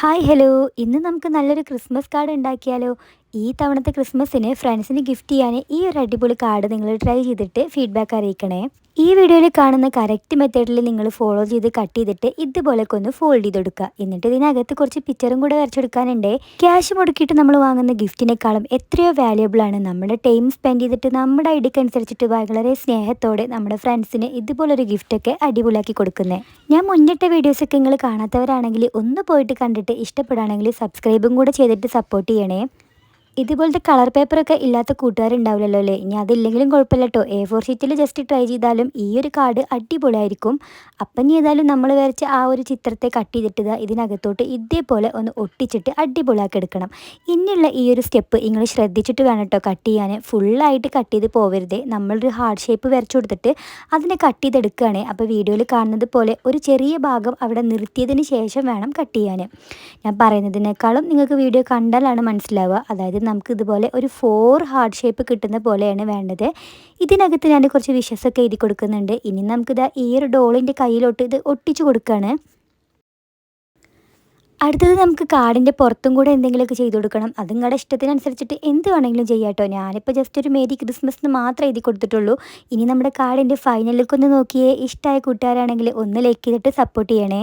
Hi hello. ഇന്ന് നമുക്ക് നല്ലൊരു ക്രിസ്മസ് കാർഡ് ഉണ്ടാക്കിയാലോ? ഈ തവണത്തെ ക്രിസ്മസിന് ഫ്രണ്ട്സിന് ഗിഫ്റ്റ് ചെയ്യാൻ ഈ ഒരു അടിപൊളി കാർഡ് നിങ്ങൾ ട്രൈ ചെയ്തിട്ട് ഫീഡ്ബാക്ക് അറിയിക്കണേ. ഈ വീഡിയോയിൽ കാണുന്ന കറക്റ്റ് മെത്തേഡിൽ നിങ്ങൾ ഫോളോ ചെയ്ത് കട്ട് ചെയ്തിട്ട് ഇതുപോലൊക്കെ ഒന്ന് ഫോൾഡ് ചെയ്ത് കൊടുക്കുക എന്നിട്ട് ഇതിനകത്ത് കുറച്ച് പിക്ചറും കൂടെ വരച്ചെടുക്കാനുണ്ട്. ക്യാഷ് മുടക്കിയിട്ട് നമ്മൾ വാങ്ങുന്ന ഗിഫ്റ്റിനേക്കാളും എത്രയോ വാല്യുബിൾ ആണ്. നമ്മുടെ ടൈം സ്പെൻഡ് ചെയ്തിട്ട് നമ്മുടെ ഐഡിക്ക് അനുസരിച്ചിട്ട് വളരെ സ്നേഹത്തോടെ നമ്മുടെ ഫ്രണ്ട്സിന് ഇതുപോലൊരു ഗിഫ്റ്റൊക്കെ അടിപൊളിയാക്കി കൊടുക്കുന്നത് ഞാൻ മുന്നിട്ട വീഡിയോസൊക്കെ നിങ്ങൾ കാണാത്തവരാണെങ്കിൽ ഒന്ന് പോയിട്ട് കണ്ടിട്ട് ഇഷ്ടപ്പെടുകയാണെങ്കിൽ സബ്സ്ക്രൈബും കൂടെ ചെയ്തിട്ട് സപ്പോർട്ട് ചെയ്യണേ. ഇതുപോലത്തെ കളർ പേപ്പറൊക്കെ ഇല്ലാത്ത കൂട്ടുകാരുണ്ടാവില്ലല്ലോ അല്ലേ? ഇനി അതില്ലെങ്കിലും കുഴപ്പമില്ല കേട്ടോ എ ഫോർ ഷീറ്റിൽ ജസ്റ്റ് ട്രൈ ചെയ്താലും ഈ ഒരു കാർഡ് അടിപൊളിയായിരിക്കും. അപ്പം ഇനി ഏതായാലും നമ്മൾ വരച്ച ആ ഒരു ചിത്രത്തെ കട്ട് ചെയ്തിട്ട് ഇതിനകത്തോട്ട് ഇതേപോലെ ഒന്ന് ഒട്ടിച്ചിട്ട് അടിപൊളിയാക്കി എടുക്കണം. ഇനിയുള്ള ഈ ഒരു സ്റ്റെപ്പ് നിങ്ങൾ ശ്രദ്ധിച്ചിട്ട് വേണം കേട്ടോ കട്ട് ചെയ്യാൻ. ഫുള്ളായിട്ട് കട്ട് ചെയ്ത് പോവരുതേ. നമ്മളൊരു ഹാർഡ് ഷേപ്പ് വരച്ചു കൊടുത്തിട്ട് അതിനെ കട്ട് ചെയ്തെടുക്കുകയാണ്. അപ്പോൾ വീഡിയോയിൽ കാണുന്നത് പോലെ ഒരു ചെറിയ ഭാഗം അവിടെ നിർത്തിയതിന് ശേഷം വേണം കട്ട് ചെയ്യാൻ. ഞാൻ പറയുന്നതിനേക്കാളും നിങ്ങൾക്ക് വീഡിയോ കണ്ടാലാണ് മനസ്സിലാവുക. അതായത് നമുക്ക് ഇതുപോലെ ഒരു ഫോർ ഹാർഡ് ഷേപ്പ് കിട്ടുന്ന പോലെയാണ് വേണ്ടത്. ഇതിനകത്ത് ഞാൻ കുറച്ച് വിഷസൊക്കെ എഴുതി കൊടുക്കുന്നുണ്ട്. ഇനി നമുക്കിത് ഈ ഒരു ഡോളിന്റെ കയ്യിലോട്ട് ഇത് ഒട്ടിച്ചു കൊടുക്കുകയാണ് അടുത്തത് നമുക്ക് കാടിന്റെ പുറത്തും കൂടെ എന്തെങ്കിലുമൊക്കെ ചെയ്ത് കൊടുക്കണം. അത് നിങ്ങളുടെ ഇഷ്ടത്തിനനുസരിച്ചിട്ട് എന്ത് വേണമെങ്കിലും ചെയ്യാം കേട്ടോ ഞാനിപ്പോൾ ജസ്റ്റ് ഒരു മേരി ക്രിസ്മസിന് മാത്രം എഴുതി കൊടുത്തിട്ടുള്ളൂ. ഇനി നമ്മുടെ കാടിന്റെ ഫൈനൽ ലുക്ക് ഒന്ന് നോക്കിയേ. ഇഷ്ടമായ കൂട്ടുകാരാണെങ്കിൽ ഒന്ന് ലൈക്ക് ചെയ്തിട്ട് സപ്പോർട്ട് ചെയ്യണേ.